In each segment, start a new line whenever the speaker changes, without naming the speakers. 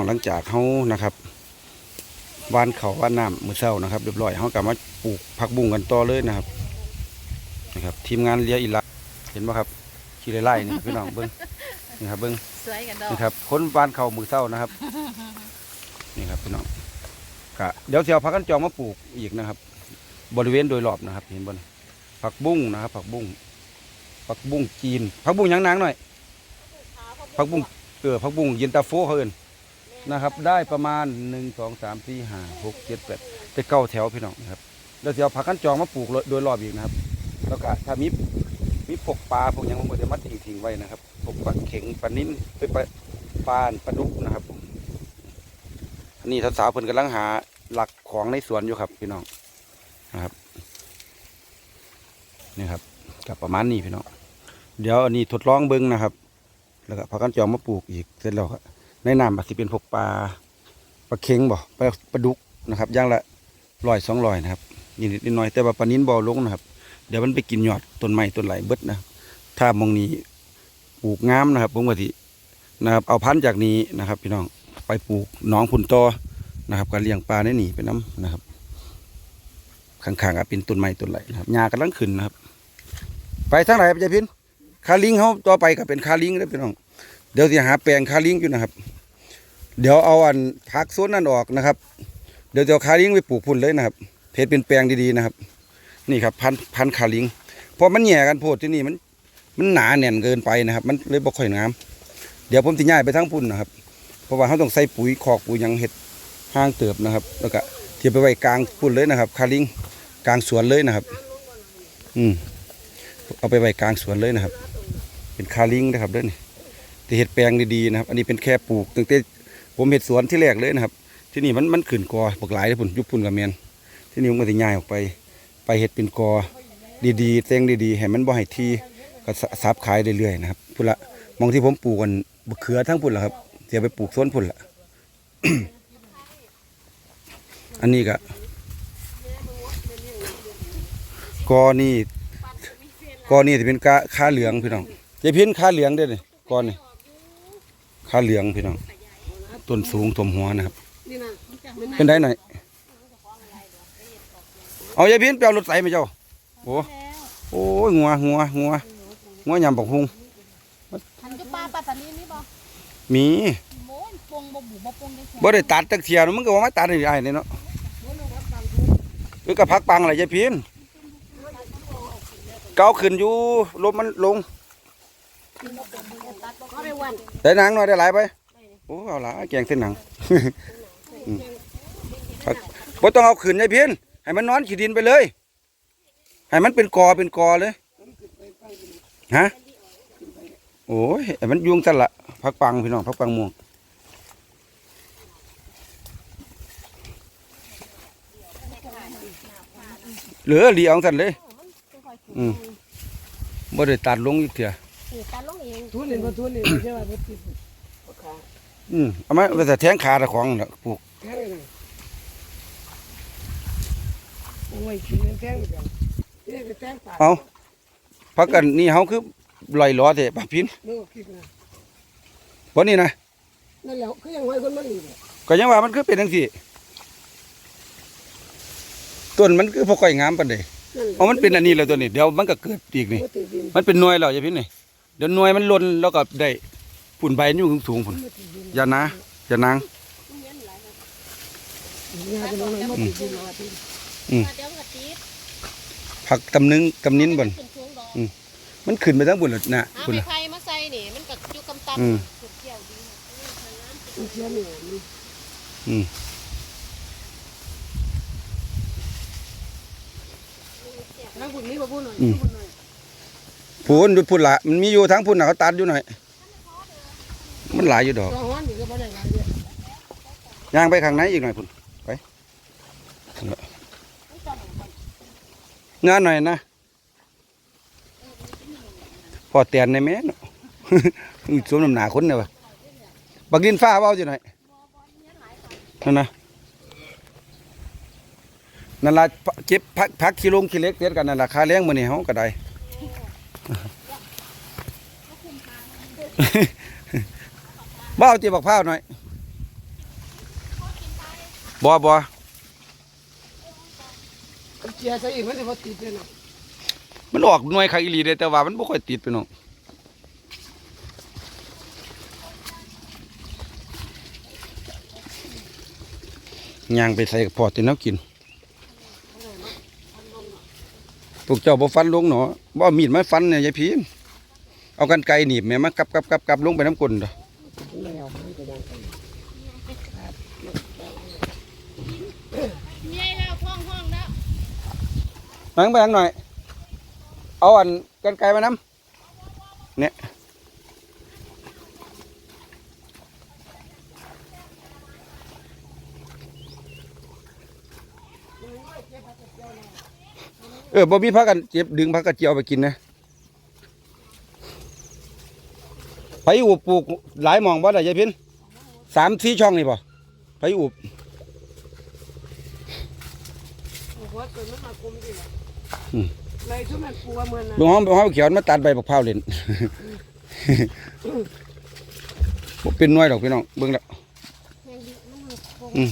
องหลังจากเฮานะครับวานเขาวานน้ำมือเช้านะครับเรียบร้อยเฮากลับมาปลูกผักบุ้งกันต่อเลยนะครับนะครับ ทีมงานเลียอิละเห็นไหมครับขี่ไล่ๆนี่พี่น้องเบิ้งนี่ครับเบิ้ง
สวยกันดอก
นี่ครับคนวานเขามือเช้านะครับนี่ครับพี่น้องกะเดี๋ยวสิเที่ยวพักกันจองมาปลูกอีกนะครับ บริเวณโดยรอบนะครับ เห็นบนผักบุ้งนะครับ ผักบุ้งผักบุ้งจีนผักบุ้งหยังนางหน่อยผักบุ้งเออผักบุ้งเย็นตาโฟเขาเอิน นะครับ ได้ประมาณหนึ่งสองสามสี่ห้าหกเจ็ดแปดไปเก้าแถวพี่น้องนะครับแล้วจะเอาผักกันจองมาปลูกโดยรอบอีกนะครับ แล้วก็ถ้ามีมีพวกปลาพวกยังมันก็จะมัดทิ้งทิ้งไว้นะครับพวกปลาเข็งปลานิ้นไปปลาปลาปลาดุกนะครับผมอันนี้สาวๆเพิ่นกำลังหาหลักของในสวนอยู่ครับพี่น้องนะครับนี่ครับกับประมาณนี้พี่น้องเดี๋ยวอันนี้ทดลองเบิ้งนะครับ แล้วก็พักกันจองมาปลูกอีกเสร็จแล้วก็ ในน้ำมันสิเป็นพวกปลาปลาเค็งบ่ปลาปลาดุกนะครับย่างละร้อยสองร้อยนะครับนิดนิดหน่อยแต่ว่าปลานิ้นบ่อลงนะครับ เดี๋ยวมันไปกินหยอดต้นไม้ต้นไหลเบิดนะถ้ามองนี้ปลูกงามนะครับผมว่าที่นะครับเอาพันธุ์จากนี้นะครับ พี่น้องไปปลูกหนองพุ่นตอนะครับการเลี้ยงปลาในนี่ไปน้ำนะครับข้างๆก็เป็นต้นไม้ต้นไหลนะครับหญ้ากำลังขึ้นนะครับ ไปทางไหนพี่พินคาลิงเขาต่อไปก็เป็นคาลิงแล้วพี่น้องเดี๋ยวจะหาแปลงคาลิงอยู่นะครับ เดี๋ยวเอาอันพักโซนนั่นออกนะครับ เดี๋ยวจะเอาคาลิงไปปลูกพุ่นเลยนะครับเพชรเป็นแปลงดีๆนะครับ นี่ครับพันพันคาลิงเพราะมันแหย่กันโพดที่นี่มัน มันหนาแน่นเกินไปนะครับ มันเลยบ่ค่อยงามเดี๋ยวผมจะย้ายไปทั้งพุ่นนะครับ เพราะว่าเขาต้องใส่ปุ๋ยคอกปุ๋ยยังเห็ดห้างเติบนะครับ แล้วก็เทียบไปไว้กลางพุ่นเลยนะครับ คาลิงกลางสวนเลยนะครับ อืมเอาไปไว้กลางสวนเลยนะครับ เป็นคาลิงนะครับเด้อนี่ที่เห็ดแปลงดีๆนะครับ อันนี้เป็นแค่ปลูกตั้งแต่ ผมเห็ดสวนที่แรกเลยนะครับ ที่นี่มันมันขึ้นกอปกหลายเลยพุ่นยุบพุ่นกับเมียนที่นี่มันก็จะย้ายออกไป ไปเห็ดเป็นกอดีๆแตงดีๆให้มันบ่ให้ทีก็สับขายเรื่อยๆนะครับพุ่นละมองที่ผมปลูกกันบเขือทั้งพุ่นละครับเดี๋ยวไปปลูกสวนพุ่นละอันนี้ก็กอนี่กอนี่จะเป็นกาค่าเหลืองพี่น้องยายพินค่าเหลืองเด้อนี่กอนี่ค่าเหลืองพี่น้อง ต้นสูงถมหัวนะครับ
นี่นะมัน
เป็นได้หน่อยเอายายพินไปเอารถใส่มาเจ้าโอ้โอ้ยงัวงัวงัวงัวยำบักฮุง
ทันก็ปลาปลาตะลีนี่บ่
มี
โม้ยปงบ่บุบ่ปงได้แค่
บ่ได้ตัดตักเทียนมึงก็ว่ามาตัดให้ไอ้นี่เนาะเอ้ยก็พักปังอะไรยายพินเกาขึ้นอยู่ลมมันลง
ก็ได้วัน
ได้หนังหน่อยได้หลายไป โอ้เอาละแกงเส้นหนังอืมครับบ่ต้องเอาขืนยายเพี้ยนให้มันนอนขีดินไปเลย ให้มันเป็นกอเป็นกอเลยฮะโอ้ยให้มันยุงสั่นละพักปังพี่น้องพักปังม่วงเหลือเหลียวสั่นเลยอืมบ่ได้ตัดลงอีกเถอะ
นี่ตาลงเอง
ทุนนี่มาทุนนี่ใช่ไหมบ่ติดขา
อืมเอามาไปแต่แทงขาตะของน่ะปลูก
แท่งเลยโอ้ยกินแท่งเลยนี่ก็แท่งปาก
เอาพักกันนี่เฮาคือลอยล้อเถอะปะพิน
นึกว่าคิดนะ
บ่นี่นะ
นั่นแหละคือยังไงคนมันอยู่เนี่ย
ก็ยังว่ามันคือเป็นจังซี่ต้นมันคือบ่ค่อยงามปานใด
นั่น
เอามันเป็นอันนี้แล้วตัวนี้เดี๋ยวมันก็เกิดอีกนี่
บ่ติดดิน
มันเป็นหน่วยแล้วอย่าพินนี่เดี๋ยวหน่วยมันหล่นแล้วก็ได้ ผุ่นใบมันอยู่สูงๆพุ่น
บ่ติดดิน
อย่านะอย่านาง
ยาจะลงเลยบ่ติดดินมาติด
เดี๋ยวก็ติด
ผักตำนึงตำนินบ่น
ขึ้นสูงดอก
มันขึ้นไปทั้งบุญแล้วน่ะ
หา
พุ่น
ไม้
น่ะ
ไผ่มาใส่นี่มันก็อยู่กำตัน
อืม
สุดเกี่ยวดี
มันเชื่อนี่นี่
อืม
แล้วคุณนี่บ่พูดหน่อย
อืม
พูดหน่อย
พุ่นดูพุ่นละมันมีอยู่ทั้งพุ่นน่ะเขาตัดอยู่หน่อย มันหลายอยู่ดอก
ย่า
งไปข้างในอีกหน่อยพุ่นไปงานหน่อยนะพอเตียนในแม่นสวมน้ำหนาคนเนี่ยวะบักดินฟ้าเบาจังหน่อยนั่นนะนั่นละเจ็บพักพักขี้ลงขี้เล็กเตียกันนั่นละค่าเลี้ยงมื้อนี้เฮาก็ได้ บ่เอาเจ็บบักพร้าวหน่อยบ่บ่
เจียใส่อีกมันจะพอติดเลยนะ
มันออกหน่วยคักอีหลีเด้แต่ว่ามันบ่ค่อยติดพี่น้องย่างไปใส่กับพอตินแล้วกินพวกเจ้าบ่ฟันลงเนาะบ่เอามีดมาฟันเนี่ยยายพีนเอากันไกรหนีบแม่มากับกับกับกับลงไปน้ำกลนเด้อ
แล้วมันก็ยังไป
ใหญ่แล้วห้องห้องแล้ว
นั่งไปทางหน่อย เอาอันกันไกรมาน้ำเนี่ยเออบ่มีพักกันเจ็บดึงพักกระเจียวไปกินนะ ไปอุบปลูกหลายหมองบ่ได้ยายพินสามสี่ช่องนี่ป่ะไปอุบ
หัวตัวมันมากลมดีละ
อืม
ในทุกมันปัวเหมือนนะ
บางห้องบางห้องเขียวมาตัดใบบักพร้าวเล่นบ่เป็นหน้อยดอกพี่น้องเบิ่งแล้ว
แห้งดิมันคง
อืม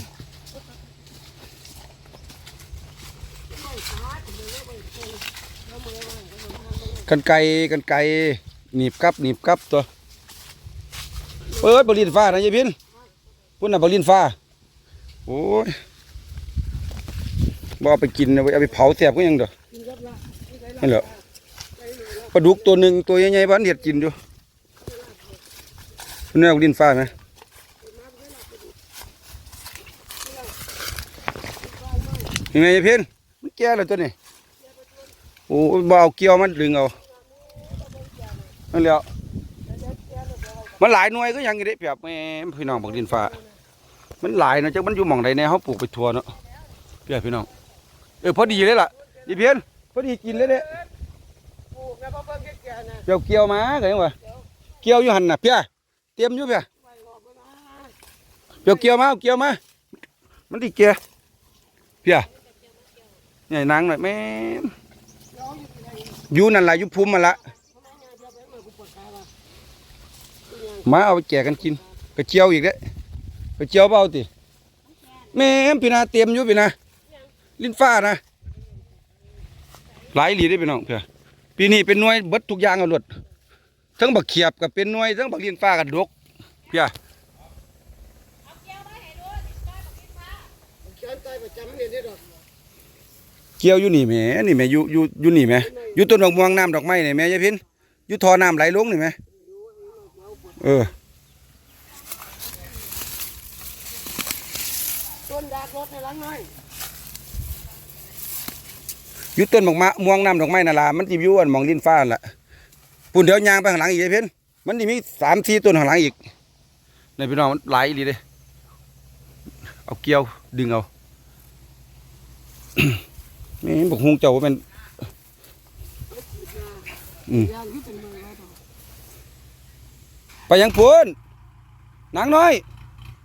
กันไกรกันไกรหนีบกับหนีบกับตัว เปิดบรินฟ้านะยายพินพุ่นน่ะบรินฟ้า โอ้ยบ่เอาไปกินนะเว้ยเอาไปเผาแสบก็ยังเด้อ
กินกับละ
นั่นเหรอปลาดุกตัวหนึ่งตัวใหญ่ๆบ้านเห็ดกินอยู่คุณแม่บรินฟ้าไหมยังไงยายพินมันแก่แล้วตัวนี้โอ้ยบ่เอาเกี่ยวมันดึงเอานั่นแหล้ว มันหลายหน่วยก็ยังอยู่เด้เปรียบแม่พี่น้องบอกดินฟ้า มันหลายเนาะจักมันอยู่หม่องใดแน่เขาปลูกไปทั่วเนาะเปรียบพี่น้อง เออพอดีเลยล่ะยายเพียนพอดีกินเลยเด้
ปลูกแล้วก็เพิ่งแก่ๆนะ
เกี่ยวเกี่ยวมาก็ยังว่าเกี่ยวอยู่หันน่ะเพียเตรียมอยู่เพีย
ไปออกก็นะ
เกี่ยวเกี่ยวมาเอาเกี่ยวมามันดิเกี่ยเพียใหญ่นางหน่อยแม่
อยู่น
อยู่นั่นล่ะอยู่ภูมิมันละ
ทำไมเนี่ยเดี๋ยวไปเมื่อกูปวดขาละ
มาเอาไปแจกกันกิน ไปเจียวอีกเด้ไปเจียวเปล่าติแม่มพี่นาเตรียมอยู่พี่นาลิ้นฟ้านะหลายอีหลีได้อพี่น้องเพียปีนี้เป็นหน่วยเบิดทุกอย่างเอาหลดทั้งบักเขียบกับเป็นหน่วยทั้งบักลิ้นฟ้ากับดกเพีย
เชิญใจประจำเนี่ยได้ดอก
เกี่ยวอยู่นี่แหม่นี่แหม่อยู่อยู่อยู่นี่แหม่อยู่ต้นดอกม่วงน้ำดอกไม้นี่แหม่ยายพินอยู่ท่อน้ำไหลลงนี่แหม่ เออ
ต้นดากรถในหลังน้อย
อยู่ต้นดอกมะม่วงน้ำดอกไม้นั่นล่ะมันสิอยู่อันหมองลิ้นฟ้านั่นล่ะปุ่นเดี๋ยวยางไปข้างหลังอีกยายพินมันสิมีสามสี่ต้นข้างหลังอีกนี่พี่น้องมันหลายอีหลีเด้เอาเกี่ยวดึงเอานี่บอกฮุงเจ้าว่าเป็นอืม
ยางที่เป็นเมืองแล้วดอก
ไปยังพูนนางน้อย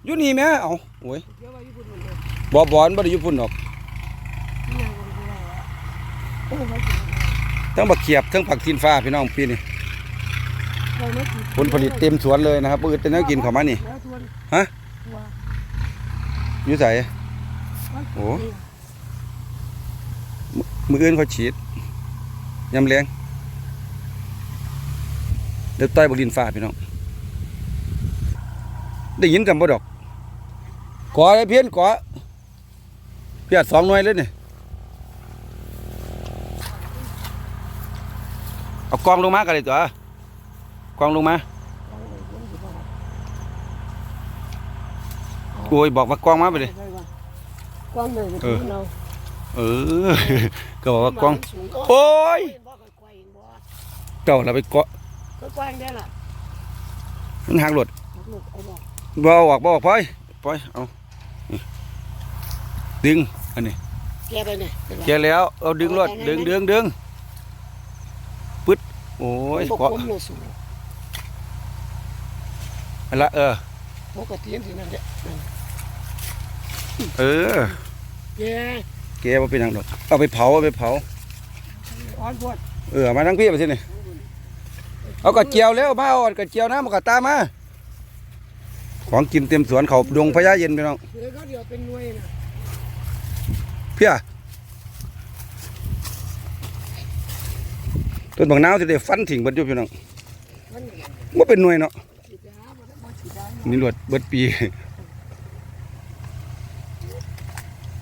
อยู่นี่แหม่เอาโอ้ย
เดี๋ยวว่าญี่ปุ่นมันเลย
บ่บอนบ่ได้อยู่พุ่นดอก
ที่ยางมันคืออะไรวะโอ้ยเขากินอะไร
ทั้งบักเขียบทั้งผักทินฟ้าพี่น้องปีนี้
เราไม่กิน
ผลผลิตเต็มสวนเลยนะครับปืนแต่แนวกินเข้ามานี่
แล้วทวน
ฮะ
ทัว
อยู่ใส่โอ้มืออื่นเขาฉีดยำแรงเดี๋ยวต้อยบักดินฟ้าพี่น้อง ได้ยินกันบ่ดอกกอเลยเพี้ยนกอเพียดสองหน่วยเลยนี่เอากองลงมากันเลยตัวกองลงมาโอ้ยบอกว่ากองมาไปเลย
กว้างเลย
เออ
เรา
เออก็บอกว่ากอง
สูง
โอ้ย
บ่ค่อยๆบ่
เจ้าเราไปเกาะ
ก็กว้างได้ล่ะ
มันหักหลด
ลูกเอาบ่
บ่เอาออกบ่ออกปล่อยปล่อยเอานี่ดึงอันนี้
แกไปเนี่ยเป็นไร
แกแล้วเอาดึงรถดึงดึงดึงปึ๊ดโอ้ย
ปก
เกาะ
ผมโลสูง
อันละเออ
ปกติสินั่นแหละ
เออ
แก
แกบ่เป็นหยังดอกเอาไปเผาเอาไปเผา
อ่อนปวด
เออเอามาทั้งพี่ไปสินี่เอากระเจียวแล้วมาเอากระเจียวนะมันกระตามมา ของกินเต็มสวนเขาดงพญาเย็นพี่น้อง
เดี๋ยวก็เดี๋ยวเป็นหน่วยนะ
เพี้ยต้นบางนาวสิได้ฟันทิ้งเบิดอยู่พี่น้อง
มันเนี่ย
บ่เป็นหน่วยเนาะ
ฉีดยาบ่ได้บ่ฉีดยา
นี่รวดเบิดปี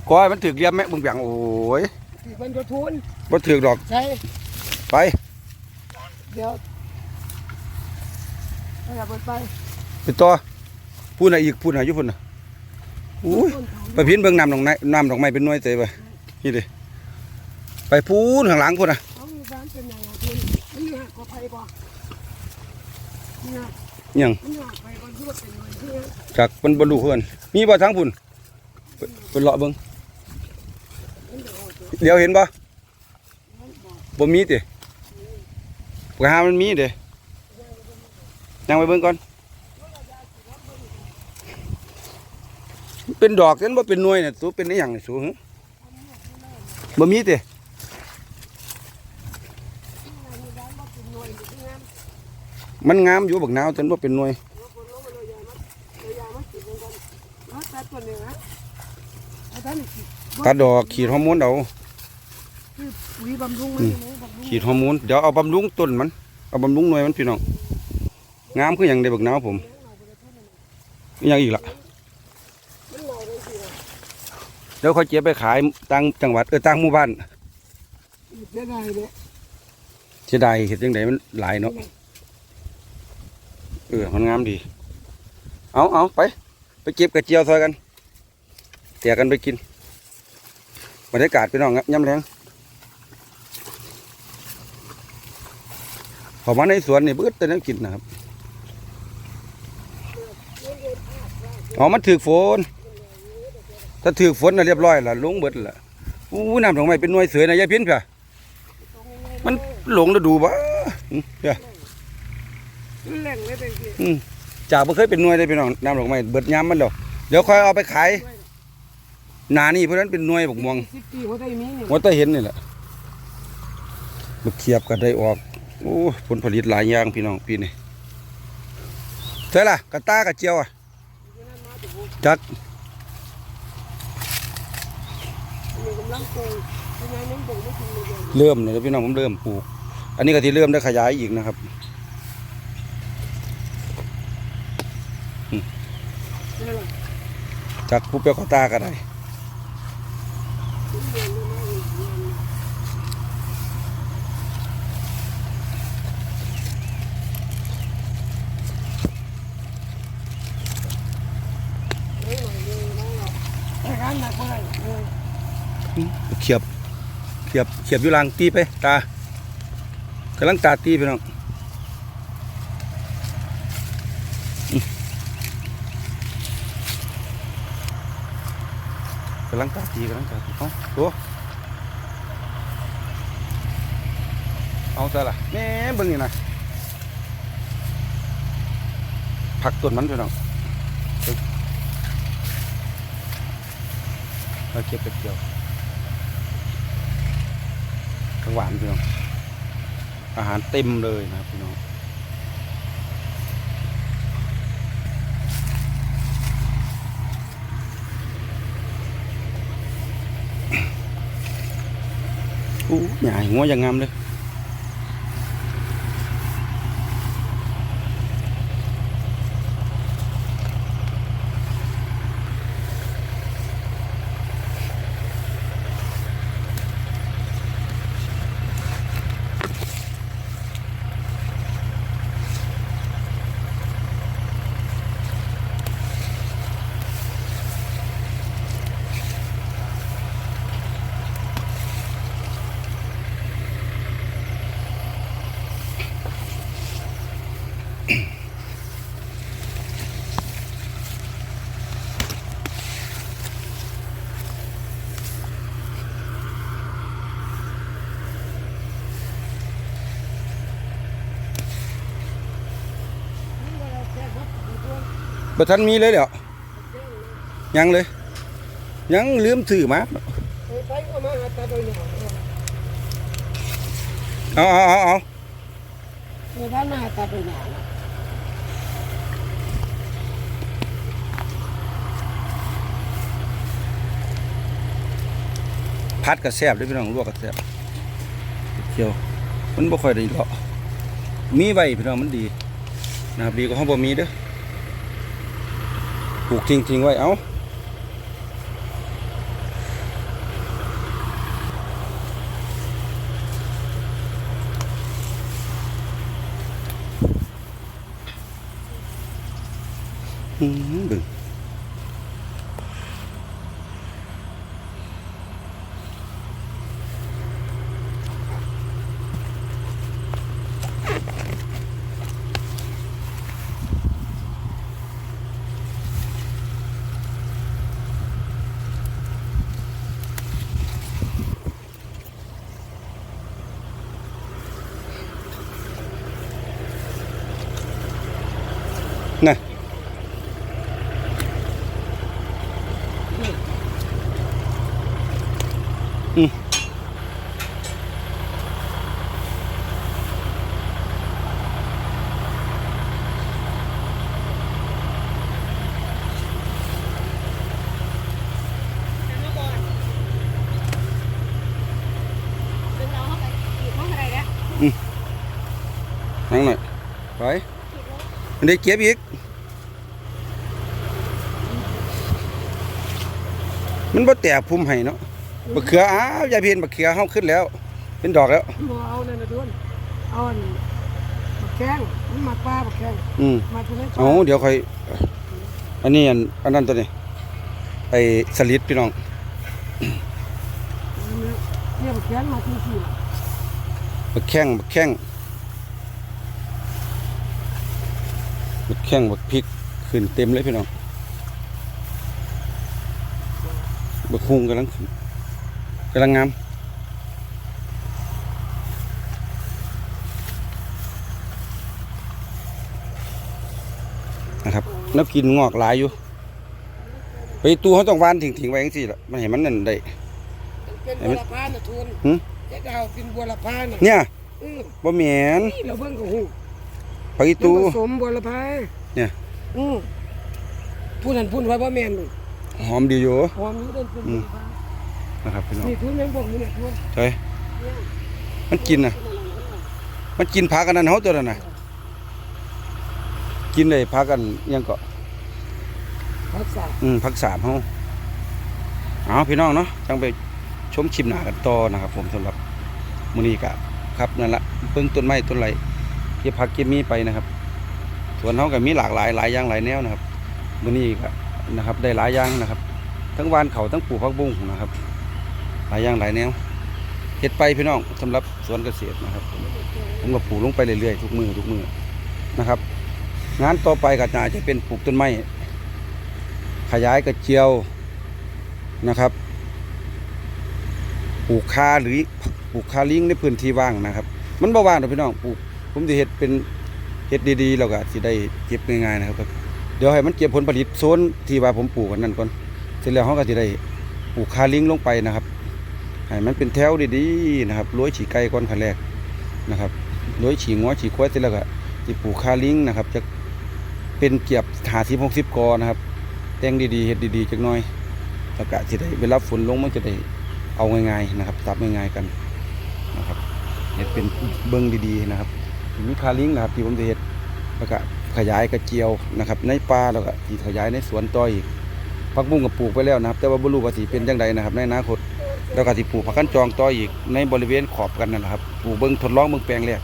ก้อยมันถึกเรียบแม่บึงเบียงโอ้ย
ที่มันจะทุน
บ่ถึกดอก
ใช่
ไป
เดี๋ยวเอาอย่าเปิดไป
ไปต่อ พูดนะอีกพูดนะยู่พุ่นนะอุ้ยไปพินเบิ่งน้ำดอกไม้น้ำดอกไม้เป็นน่วยเตยไปนี่ดิไปพูนข้างหลังพุ่นะ
เขามีการเป็นอย่างไรทุนมันหักกว่ากว่ามันหัก
หยัง
มันหักไปก่อนที่ว่าเป็นหน่วยที่หัก
จากมันบ่รู้เพิ่อนมีบ่ทางพุ่นไปไปเลาะเบิ่งเดี๋ยวเห็นบ่
บ่
มีติปกหามันมีเด้ยังไปเบิ่งก่อน เป็นดอกนั้นบ่าเป็นหน่วยน่ะสูเป็นอีหยังสูหึบ่มี
เป็นหน่วยอยู่ที่นั่น
มันงามอยู่บักนาวจนบ่าเป็นหน่วย
ตัดตัวหนึ่งนะเอาด
อกขีดฮอร์โมนเอาขีดฮอร์โมนเดี๋ยวเอาบำรุงต้นมัน เอาบำรุงหน่วยมันพี่น้อง งามคือหยังได้บักนาวผมอีหยังอีกละ่ะ
นหน่อยเลยสิ
เดี๋ยวเขาเจ็บไปขายต่างจังหวัดเออต่างหมู่บ้าน
เสียดายเนี่ย
เสียดายเห็ดจังไดมันหลายเนาะเออมันงามดี เอาเอาไป ไปเก็บกระเจียวซอยกันแจกกันไปกินบรรยากาศพี่น้องครับย่ำแรงพอมาในสวนนี่เบิดแต่น้ำกินนะครับอ๋อมันถือฝน ถ้าถือฝนน่ะเรียบร้อยละลงเบิดละอู้น้ำดอกไม้เป็นหน่วยเสือนะยายพินเพี่ยมันหลงแล้วดูบ่อืมเพี่ย
แหล่งเลยเป็นสิ
อืมจากบ่เคยเป็นหน่วยเลยพี่น้องน้ำดอกไม้เบิดยามมันดอกเดี๋ยวค่อยเอาไปขายหนานี่เพราะฉะนั้นเป็นหน่วยบกม่วง
สิบปีเขาได้มีเนี่ย
ว่าแต่เห็นนี่แหละบักเขียบก็ได้ออกโอ้ผลผลิตหลายอย่างพี่น้องปีนี้เท่าล่ะกระตากระเจียวอะจัก
มันกำ ลังปลูกยังไงน้ำปลูกไม่กินเลย
เริ่มเลยพี่น้องผมเริ่มปลูก อันนี้ก็ที่เริ่มได้ขยายอีกนะครับ
นี่แหละ
จากผู้เปียวกระตาก็ได้
แต่การหนักเท่าไหร่
เขียบเขียบเขียบอยู่ลังตีไป ตากำลังตาตีพี่น้องกำลังตาตีกำลังตาตีเอาตัวเอาซะล่ะแม่เบิ่งนี่นะผักต้นมันพี่น้อเบิ่งเราเก็บไปเกี่ยว ข้าง หวานพี่น้อง อาหารเต็มเลยนะพี่น้องอู้ใหญ่งัวอย่างงามเลย บ่ทันมีเลยเดี๋ยวยังเลย ยังลืมถือมาเอาเอาเอาเอ
พัน
พัดกระแซบด้วยพี่น้องลวกกระแซบเกี่ยว มันบ่ค่อยได้หรอกมีใบพี่น้องมันดีนะบดีก็ห้องบ่มีเด้อ ปลูกทิ้งทิ้งไว้ เอา้ามเบิ่งน่ะอืม
ดึงเราเข้าไปขีดห้องอะไรแล้ว
นั่งหน่อยไป มันได้เก็บอีก มันบ่แตกพุ่มให้เนาะบักเขืออ้าวยายเพียนบักเขือเฮาขึ้นแล้ว เป็นดอกแล้ว
บ่เอานั่นน่ะด้วนเอาอันบักแข้งมันมาปลาบักแข้ง
อืม
มาตัวนี้
เอาเดี๋ยวค่อย อันนี้อันอันนั้นตัวนี้ ไอ้สลิดพี่น้อง
เนี่ยบักแข้งมาที่สี่
บักแข้งบักแข้ง บักแข้งบักพริกขึ้นเต็มเลยพี่น้องบักฮุงกำลังขึ้นกำลังงามนะครับนับกินงอกหลายอยู่ ไปตู้เขาต้องวานทิ้งๆไว้จังซี่ล่ะมันเห็นมันนั่นได้
เป็นบัวละพาน่ะทุน
หึ
เจ๊ดาวเป็นบัวละพาน่ะ
เนี่ย
อือ
บ่แม่น
นี่เราเบิ่งก็ฮู้
ผักอี
มัน
ตู
ผสมบัวละพา
เนี่ย
อือพูดนั่นพูดไว้บ่แม่นลูก
หอมดีอยู่
หอมนี้เดินเป็นบัวละพา
นะครับพี่น้อง
นี่ทุนแม่งบอกนี่เนี่ยทุน
เฮ้ยมันกินน่ะ มันกินผักอันนั้นเฮาตัวนั้นน่ะ กินเลยผักกันอิหยังก็
รักษา
อืมผักสามเฮาเอาพี่น้องเนาะจังไปชมชิมหน้ากันต่อนะครับ ผมสำหรับมื้อนี้ก็ครับนั่นละเบิ่งต้นไม้ต้นไร เก็บผักเก็บมีไปนะครับสวนเฮาก็มีหลากหลายหลายอย่างหลายแนวนะครับมื้อนี้ก็นะครับ ได้หลายอย่างนะครับ ทั้งวานเขาทั้งปลูกผักบุ้งนะครับ หลายอย่างหลายแนวเฮ็ดไปพี่น้องสำหรับสวนเกษตรนะครับ ผมก็ปลูกลงไปเรื่อยๆทุกมือทุกมือนะครับ งานต่อไปก็น่าจะเป็นปลูกต้นไม้ขยายกระเจียวนะครับปลูกคาหรือปลูกคาลิงในพื้นที่ว่างนะครับ มันบ่ว่างหรอกพี่น้องปลูก ผมจะเฮ็ดเป็นเฮ็ดดีๆแล้วก็สิได้เก็บง่ายๆนะครับ เดี๋ยวให้มันเก็บผลผลิตโซนที่ว่าผมปลูกกันนั่นก่อนเสร็จแล้วเขาก็สิได้ปลูกคาลิงลงไปนะครับให้มันเป็นแถวดีๆนะครับร้อยฉีไก่ก่อนขั้นแรกนะครับร้อยฉีงัวฉีควายเสร็จแล้วก็จิปลูกคาลิงนะครับ จะเป็นเกียบหาสิบหกสิบกอนะครับ แต่งดีๆเฮ็ดดีๆจักหน่อยแล้วก็สิได้เวลาฝนลงมันจะได้เอาง่ายๆนะครับตับง่ายๆกันนะครับเฮ็ดเป็นเบิ้งดีๆนะครับ มีคาลิงนะครับที่ผมจะเฮ็ดแล้วก็ขยายกระเจียวนะครับ ในป่าแล้วก็ที่ขยายในสวนต่ออีกผักบุ้งก็ปลูกไปแล้วนะครับ แต่ว่าบ่รู้ว่าสิเป็นจังไดนะครับ ในอนาคตแล้วก็สิปลูกผักกันจองต่ออีกในบริเวณขอบกันนะครับปลูกเบิ้งทดลองเบิ้งแปลงแรก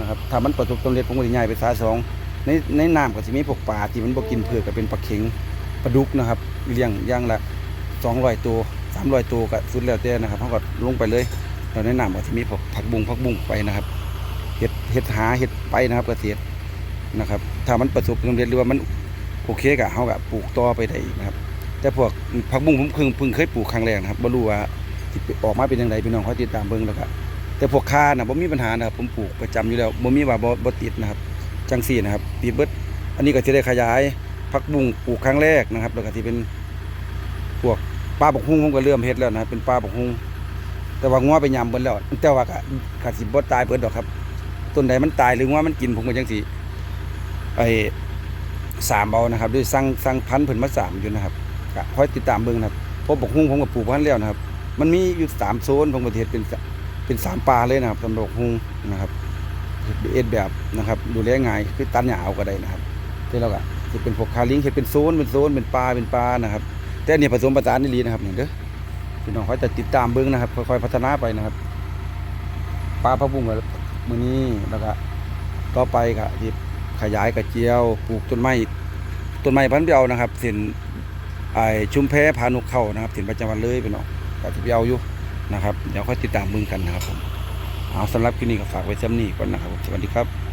นะครับถ้ามันประสบความสำเร็จผมก็สิย้ายไปสาสองในในน้ำก็สิมีพวกปลาที่มันบกินเผือกก็เป็นปลาเข็งปลาดุกนะครับเลี้ยงย่างละ200ตัว300ตัวก็สุดแล้วแต่นะครับเฮาก็ลงไปเลยแล้วในน้ำก็สิมีพวกผักบุ้งผักบุ้งไปนะครับ เฮ็ดเฮ็ดหาเฮ็ดไปนะครับเกษตรนะครับ ถ้ามันประสบความสำเร็จหรือว่ามันโอเคก็เฮาก็ปลูกต่อไปได้นะครับ แต่พวกผักบุ้งผมเพิ่งเพิ่งเคยปลูกครั้งแรกนะครับบ่รู้ว่าที่ออกมาเป็นยังไงพี่น้องเขาติดตามเบิ่งแล้วก็แต่พวกคาน่ะบ่มีปัญหานะครับผมปลูกประจำอยู่แล้วบ่มีว่าบ่บ่ติดนะครับ จังซี่นะครับปีเบิดอันนี้ก็จะได้ขยายผักบุ้งปลูกครั้งแรกนะครับ แล้วก็ที่เป็นพวกปลาบกฮุ้งผมก็เริ่มเฮ็ดแล้วนะเป็นปลาบกฮุ้งแต่ว่างัวไปยำเบิดแล้วแต่ว่าก็ก็สิบ่ตายเบิดดอกครับ ต้นใดมันตายหรืองัวมันกินผมก็จังสิไอ้สามเอานะครับ ด้วยสั่งสั่งพันธุ์เพิ่นมาสามอยู่นะครับคอยติดตามเบิ่งนะครับเพราะบกฮุ้งผมก็ปลูกพันธุ์แล้วนะครับ มันมีอยู่สามโซนของประเทศเป็นเป็นสามปลาเลยนะครับสำหรับฮุงนะครับเอ็ดแบบนะครับดูแลง่ายคือตันหยาเอาก็ได้นะครับที่เราก็จะเป็นพวกคาลิงเห็ดเป็นโซนเป็นโซนเป็นปลาเป็นปลานะครับ แต่อันนี้ผสมผสานนี่ลีนะครับนี่เด้อพี่น้องเขาจะติดตามเบิ้งนะครับค่อยๆพัฒนาไปนะครับปลาพะบุ้งกับ มือนี้แล้วก็ต่อไปก็ที่ขยายกระเจียวปลูกต้นไม้ต้นไม้พันธุ์เปียวนะครับเส้นไอชุมแพพานุเข้านะครับเส้นประจำวันเลยไปเนาะก็ที่เปียวอยู่นะครับเดี๋ยวค่อยติดตามมึงกันนะครับผมเอาสำหรับคลิปนี้ก็ฝากไว้ซ้ำนี้ก่อนนะครับ สวัสดีครับ